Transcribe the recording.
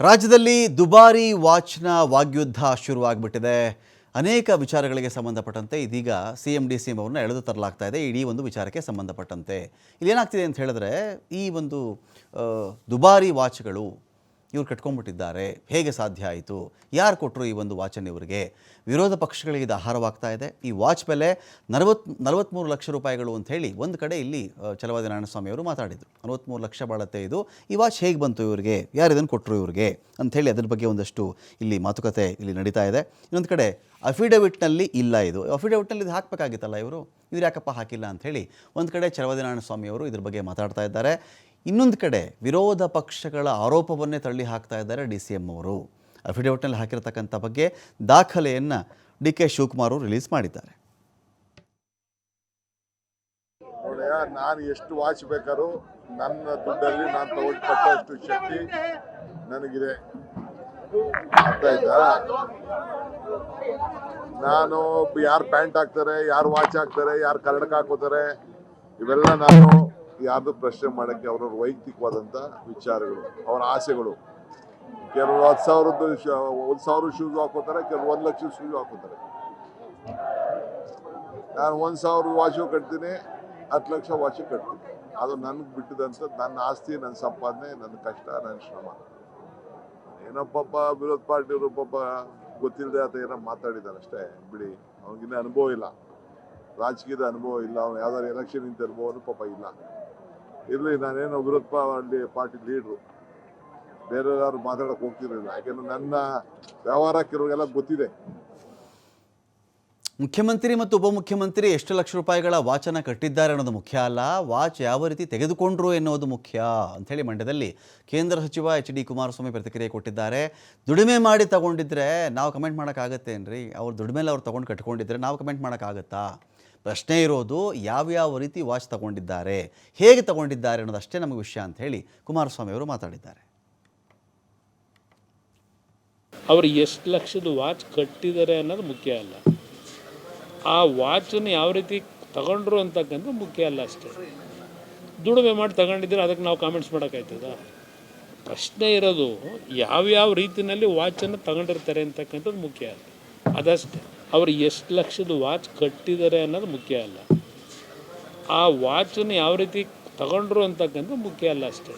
ರಾಜ್ಯದಲ್ಲಿ ದುಬಾರಿ ವಾಚ್ನ ವಾಗ್ಯುದ್ಧ ಶುರುವಾಗ್ಬಿಟ್ಟಿದೆ. ಅನೇಕ ವಿಚಾರಗಳಿಗೆ ಸಂಬಂಧಪಟ್ಟಂತೆ ಇದೀಗ C M D C M ಅವ್ರನ್ನ ಎಳೆದು ತರಲಾಗ್ತಾ ಇದೆ. ಇಡೀ ಒಂದು ವಿಚಾರಕ್ಕೆ ಸಂಬಂಧಪಟ್ಟಂತೆ. ಇಲ್ಲೇನಾಗ್ತಿದೆ ಅಂತ ಹೇಳಿದ್ರೆ ಈ ಒಂದು ದುಬಾರಿ ವಾಚ್ಗಳು ಇವ್ರು ಕಟ್ಕೊಂಡ್ಬಿಟ್ಟಿದ್ದಾರೆ. ಹೇಗೆ ಸಾಧ್ಯ ಆಯಿತು? ಯಾರು ಕೊಟ್ಟರು ಈ ಒಂದು ವಾಚನ್ನು ಇವರಿಗೆ? ವಿರೋಧ ಪಕ್ಷಗಳಿಗೆ ಇದು ಆಹಾರವಾಗ್ತಾ ಇದೆ. ಈ ವಾಚ್ ಬೆಲೆ ನಲವತ್ ನಲವತ್ತ್ಮೂರು ಲಕ್ಷ ರೂಪಾಯಿಗಳು ಅಂತ ಹೇಳಿ ಒಂದು ಕಡೆ ಇಲ್ಲಿ ಚಲವಾದಿ ನಾರಾಯಣಸ್ವಾಮಿ ಅವರು ಮಾತಾಡಿದರು. ನಲವತ್ತ್ಮೂರು ಲಕ್ಷ ಬಾಳತ್ತೆ ಇದು. ಈ ವಾಚ್ ಹೇಗೆ ಬಂತು ಇವರಿಗೆ? ಯಾರು ಇದನ್ನು ಕೊಟ್ಟರು ಇವರಿಗೆ? ಅಂಥೇಳಿ ಅದ್ರ ಬಗ್ಗೆ ಒಂದಷ್ಟು ಇಲ್ಲಿ ಮಾತುಕತೆ ಇಲ್ಲಿ ನಡೀತಾ ಇದೆ. ಇನ್ನೊಂದು ಕಡೆ ಅಫಿಡವಿಟ್ನಲ್ಲಿ ಇಲ್ಲ ಇದು. ಅಫಿಡವಿಟ್ನಲ್ಲಿ ಇದು ಹಾಕಬೇಕಾಗಿತ್ತಲ್ಲ ಇವರು? ಇವ್ರು ಯಾಕಪ್ಪ ಹಾಕಿಲ್ಲ ಅಂಥೇಳಿ ಒಂದು ಕಡೆ ಚಲವಾದಿ ನಾರಾಯಣಸ್ವಾಮಿ ಅವರು ಇದ್ರ ಬಗ್ಗೆ ಮಾತಾಡ್ತಾ ಇದ್ದಾರೆ. ಇನ್ನೊಂದು ಕಡೆ ವಿರೋಧ ಪಕ್ಷಗಳ ಆರೋಪವನ್ನೇ ತಳ್ಳಿ ಹಾಕ್ತಾ ಇದ್ದಾರೆ ಡಿ ಸಿ ಎಂ ಅವರು. ಅಫಿಡವಿಟ್ನಲ್ಲಿ ಹಾಕಿರತಕ್ಕಂಥ ಬಗ್ಗೆ ದಾಖಲೆಯನ್ನು ಡಿ ಕೆ ಶಿವಕುಮಾರ್ ಅವರು ರಿಲೀಸ್ ಮಾಡಿದ್ದಾರೆ. ನಾನು ಎಷ್ಟು ವಾಚ್ ಬೇಕಾದ್ರೂ ನನ್ನ ದುಡ್ಡಲ್ಲಿ ನಾನು ತಗೊಂಡು ಶಕ್ತಿ ನನಗಿದೆ. ನಾನು ಯಾರು ಪ್ಯಾಂಟ್ ಹಾಕ್ತಾರೆ, ಯಾರು ವಾಚ್ ಹಾಕ್ತಾರೆ, ಯಾರು ಕನ್ನಡಕ ಹಾಕೋತಾರೆ, ಇವೆಲ್ಲ ನಾನು ಯಾರ್ದು ಪ್ರಶ್ನೆ ಮಾಡೋಕ್ಕೆ ಅವ್ರವ್ರ ವೈಯಕ್ತಿಕವಾದಂಥ ವಿಚಾರಗಳು, ಅವರ ಆಸೆಗಳು. ಕೆಲವರು ಹತ್ತು ಸಾವಿರದ್ದು ಒಂದು ಸಾವಿರ ಶೂಸ್ ಹಾಕೋತಾರೆ ಕೆಲವರು ಒಂದು ಲಕ್ಷ ಶೂಸ್ ಹಾಕೋತಾರೆ ನಾನು ಒಂದು ಸಾವಿರ ವಾಚು ಕಟ್ತೀನಿ, ಹತ್ತು ಲಕ್ಷ ವಾಚು ಕಟ್ತೀನಿ. ಅದು ನನಗೆ ಬಿಟ್ಟಿದಂಥ ನನ್ನ ಆಸ್ತಿ, ನನ್ನ ಸಂಪಾದನೆ, ನನ್ನ ಕಷ್ಟ, ನನ್ನ ಶ್ರಮ. ಏನೋ ಪಾಪ ವಿರೋಧ ಪಾರ್ಟಿಯವರು ಪಾಪ ಗೊತ್ತಿಲ್ಲದೆ ಅಂತ ಏನೋ ಮಾತಾಡಿದ್ದಾರೆ ಅಷ್ಟೇ, ಬಿಡಿ. ಅವನಿಗಿನ್ನೂ ಅನುಭವ ಇಲ್ಲ. ರಾಜಕೀಯದ ಅನುಭವ ಇಲ್ಲ, ಅವ್ನು ಯಾವ್ದಾದ್ರು ಎಲೆಕ್ಷನ್ ನಿಂತ ಅನುಭವನೂ ಪಾಪ ಇಲ್ಲ. ಇರಲಿ, ನಾನೇನು ವಿರೋಧ ಪಾರ್ಟಿ ಲೀಡ್ರು ಬೇರೆ ಯಾರು ಮಾತಾಡಕ್ಕೆ ಹೋಗ್ತಿರಲಿಲ್ಲ. ಯಾಕೆಂದ್ರೆ ನನ್ನ ವ್ಯವಹಾರ ಕೆಲವ್ರಿಗೆಲ್ಲ ಗೊತ್ತಿದೆ. ಮುಖ್ಯಮಂತ್ರಿ ಮತ್ತು ಉಪಮುಖ್ಯಮಂತ್ರಿ ಎಷ್ಟು ಲಕ್ಷ ರೂಪಾಯಿಗಳ ವಾಚನ ಕಟ್ಟಿದ್ದಾರೆ ಅನ್ನೋದು ಮುಖ್ಯ ಅಲ್ಲ. ವಾಚ್ ಯಾವ ರೀತಿ ತೆಗೆದುಕೊಂಡ್ರು ಎನ್ನುವುದು ಮುಖ್ಯ ಅಂಥೇಳಿ ಮಂಡ್ಯದಲ್ಲಿ ಕೇಂದ್ರ ಸಚಿವ ಎಚ್ ಡಿ ಕುಮಾರಸ್ವಾಮಿ ಪ್ರತಿಕ್ರಿಯೆ ಕೊಟ್ಟಿದ್ದಾರೆ. ದುಡಿಮೆ ಮಾಡಿ ತಗೊಂಡಿದ್ರೆ ನಾವು ಕಮೆಂಟ್ ಮಾಡೋಕ್ಕಾಗತ್ತೇನ್ರಿ? ಅವ್ರು ದುಡಿಮೆಲ್ಲ ಅವ್ರು ತೊಗೊಂಡು ಕಟ್ಕೊಂಡಿದ್ರೆ ನಾವು ಕಮೆಂಟ್ ಮಾಡೋಕ್ಕಾಗತ್ತಾ? ಪ್ರಶ್ನೆ ಇರೋದು ಯಾವ್ಯಾವ ರೀತಿ ವಾಚ್ ತಗೊಂಡಿದ್ದಾರೆ, ಹೇಗೆ ತಗೊಂಡಿದ್ದಾರೆ ಅನ್ನೋದಷ್ಟೇ ನಮಗೆ ವಿಷಯ ಅಂತ ಹೇಳಿ ಕುಮಾರಸ್ವಾಮಿ ಅವರು ಮಾತಾಡಿದ್ದಾರೆ. ಅವರು ಎಷ್ಟು ಲಕ್ಷದ ವಾಚ್ ಕಟ್ಟಿದ್ದಾರೆ ಅನ್ನೋದು ಮುಖ್ಯ ಅಲ್ಲ. ಆ ವಾಚನ್ನು ಯಾವ ರೀತಿ ತಗೊಂಡ್ರು ಅಂತಕ್ಕಂಥ ಮುಖ್ಯ ಅಲ್ಲ ಅಷ್ಟೇ. ದುಡಿಮೆ ಮಾಡಿ ತಗೊಂಡಿದ್ರೆ ಅದಕ್ಕೆ ನಾವು ಕಾಮೆಂಟ್ಸ್ ಮಾಡೋಕ್ಕಾಯ್ತದ? ಪ್ರಶ್ನೆ ಇರೋದು ಯಾವ್ಯಾವ ರೀತಿಯಲ್ಲಿ ವಾಚನ್ನು ತಗೊಂಡಿರ್ತಾರೆ ಅಂತಕ್ಕಂಥದ್ದು ಮುಖ್ಯ ಅಲ್ಲ. ಅದಷ್ಟೇ. ಅವ್ರು ಎಷ್ಟು ಲಕ್ಷದ ವಾಚ್ ಕಟ್ಟಿದ್ದಾರೆ ಅನ್ನೋದು ಮುಖ್ಯ ಅಲ್ಲ. ಆ ವಾಚನ್ನು ಯಾವ ರೀತಿ ತಗೊಂಡ್ರು ಅಂತಕ್ಕಂಥ ಮುಖ್ಯ ಅಲ್ಲ ಅಷ್ಟೇ.